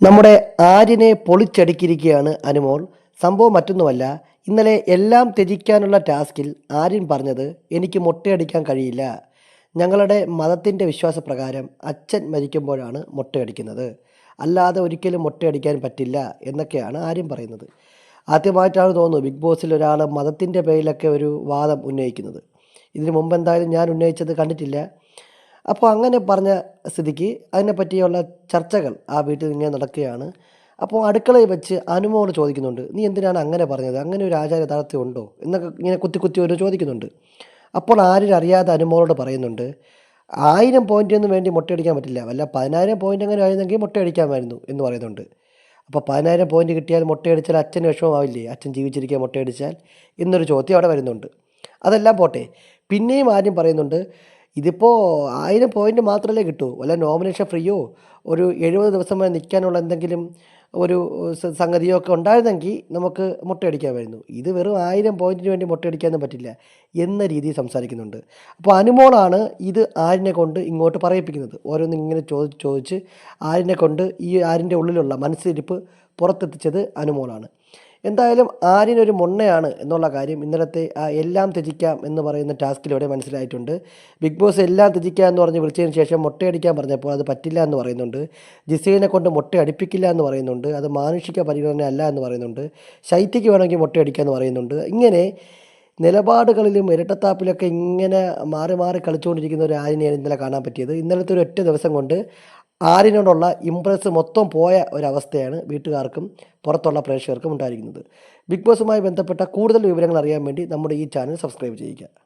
നമ്മുടെ ആര്യനെ പൊളിച്ചടുക്കിയിരിക്കുകയാണ് അനുമോൾ. സംഭവം മറ്റൊന്നുമല്ല ഇന്നലെ എല്ലാം ത്യജിക്കാനുള്ള ടാസ്കിൽ ആര്യൻ പറഞ്ഞത് എനിക്ക് മുട്ടയടിക്കാൻ കഴിയില്ല. ഞങ്ങളുടെ മതത്തിന്റെ വിശ്വാസപ്രകാരം അച്ഛൻ മരിക്കുമ്പോഴാണ് മുട്ടയടിക്കുന്നത്. അല്ലാതെ ഒരിക്കലും മുട്ടയടിക്കാൻ പറ്റില്ല എന്നൊക്കെയാണ് ആര്യൻ പറയുന്നത്. ആദ്യമായിട്ടാണ് തോന്നുന്നു ബിഗ് ബോസിൽ ഒരാൾ മതത്തിന്റെ പേരിലൊക്കെ ഒരു വാദം ഉന്നയിക്കുന്നത്. ഇതിനു മുമ്പ് എന്തായാലും ഞാൻ ഉന്നയിച്ചത് കണ്ടിട്ടില്ല. അപ്പോൾ അങ്ങനെ പറഞ്ഞ സ്ഥിതിക്ക് അതിനെപ്പറ്റിയുള്ള ചർച്ചകൾ ആ വീട്ടിൽ ഇങ്ങനെ നടക്കുകയാണ്. അപ്പോൾ അടുക്കളയിൽ വെച്ച് അനുമോട് ചോദിക്കുന്നുണ്ട് നീ എന്തിനാണ് അങ്ങനെ പറഞ്ഞത്? അങ്ങനെ ഒരു ആചാര യഥാർത്ഥ്യം ഉണ്ടോ? എന്നൊക്കെ ഇങ്ങനെ കുത്തി കുത്തി ഒരു ചോദിക്കുന്നുണ്ട്. അപ്പോൾ ആരും അറിയാതെ അനുമോളോട് പറയുന്നുണ്ട് ആയിരം പോയിന്റൊന്നും വേണ്ടി മുട്ടയടിക്കാൻ പറ്റില്ല. വല്ല പതിനായിരം പോയിന്റ് അങ്ങനെ ആയിരുന്നെങ്കിൽ മുട്ടയടിക്കാമായിരുന്നു എന്ന് പറയുന്നുണ്ട്. അപ്പോൾ പതിനായിരം പോയിന്റ് കിട്ടിയാൽ മുട്ടയടിച്ചാൽ അച്ഛന് വിഷമമാവില്ലേ? അച്ഛൻ ജീവിച്ചിരിക്കുക മുട്ടയടിച്ചാൽ എന്നൊരു ചോദ്യം അവിടെ വരുന്നുണ്ട്. അതെല്ലാം പോട്ടെ. പിന്നെയും ആദ്യം പറയുന്നുണ്ട് ഇതിപ്പോൾ ആയിരം പോയിന്റ് മാത്രമല്ലേ കിട്ടൂ? വല്ല നോമിനേഷൻ ഫ്രീയോ ഒരു എഴുപത് ദിവസം വരെ നിൽക്കാനുള്ള എന്തെങ്കിലും ഒരു സംഗതിയോ ഒക്കെ ഉണ്ടായിരുന്നെങ്കിൽ നമുക്ക് മുട്ടയടിക്കാമായിരുന്നു. ഇത് വെറും ആയിരം പോയിന്റിന് വേണ്ടി മുട്ടയടിക്കാനൊന്നും പറ്റില്ല എന്ന രീതിയിൽ സംസാരിക്കുന്നുണ്ട്. അപ്പോൾ അനുമോളാണ് ഇത് ആരിനെ കൊണ്ട് ഇങ്ങോട്ട് പറയിപ്പിക്കുന്നത്. ഓരോന്ന് ഇങ്ങനെ ചോദിച്ച് ചോദിച്ച് ആരിനെ കൊണ്ട് ഈ ആരിന്റെ ഉള്ളിലുള്ള മനസ്സിരിപ്പ് പുറത്തെത്തിച്ചത് അനുമോളാണ്. എന്തായാലും ആര്യനൊരു മുണ്ണയാണ് എന്നുള്ള കാര്യം ഇന്നലത്തെ ആ എല്ലാം ത്യജിക്കാം എന്ന് പറയുന്ന ടാസ്കിലൂടെ മനസ്സിലായിട്ടുണ്ട്. ബിഗ് ബോസ് എല്ലാം ത്യജിക്കാം എന്ന് പറഞ്ഞ് വിളിച്ചതിന് ശേഷം മുട്ടയടിക്കാൻ പറഞ്ഞപ്പോൾ അത് പറ്റില്ല എന്ന് പറയുന്നുണ്ട്. ജിസേനെ കൊണ്ട് മുട്ട അടിപ്പിക്കില്ല എന്ന് പറയുന്നുണ്ട്. അത് മാനുഷിക പരിഗണന അല്ല എന്ന് പറയുന്നുണ്ട്. ശൈത്യക്ക് വേണമെങ്കിൽ മുട്ടയടിക്കുക എന്ന് പറയുന്നുണ്ട്. ഇങ്ങനെ നിലപാടുകളിലും ഇരട്ടത്താപ്പിലൊക്കെ ഇങ്ങനെ മാറി മാറി കളിച്ചുകൊണ്ടിരിക്കുന്ന ഒരു ആര്യനെയാണ് ഇന്നലെ കാണാൻ പറ്റിയത്. ഇന്നലത്തെ ഒരു ഒറ്റ ദിവസം കൊണ്ട് ആര്യനോടുള്ള ഇംപ്രസ് മൊത്തം പോയ ഒരവസ്ഥയാണ് വീട്ടുകാർക്കും പുറത്തുള്ള പ്രേക്ഷകർക്കും ഉണ്ടായിരിക്കുന്നത്. ബിഗ് ബോസുമായി ബന്ധപ്പെട്ട കൂടുതൽ വിവരങ്ങൾ അറിയാൻ വേണ്ടി നമ്മുടെ ഈ ചാനൽ സബ്സ്ക്രൈബ് ചെയ്യുക.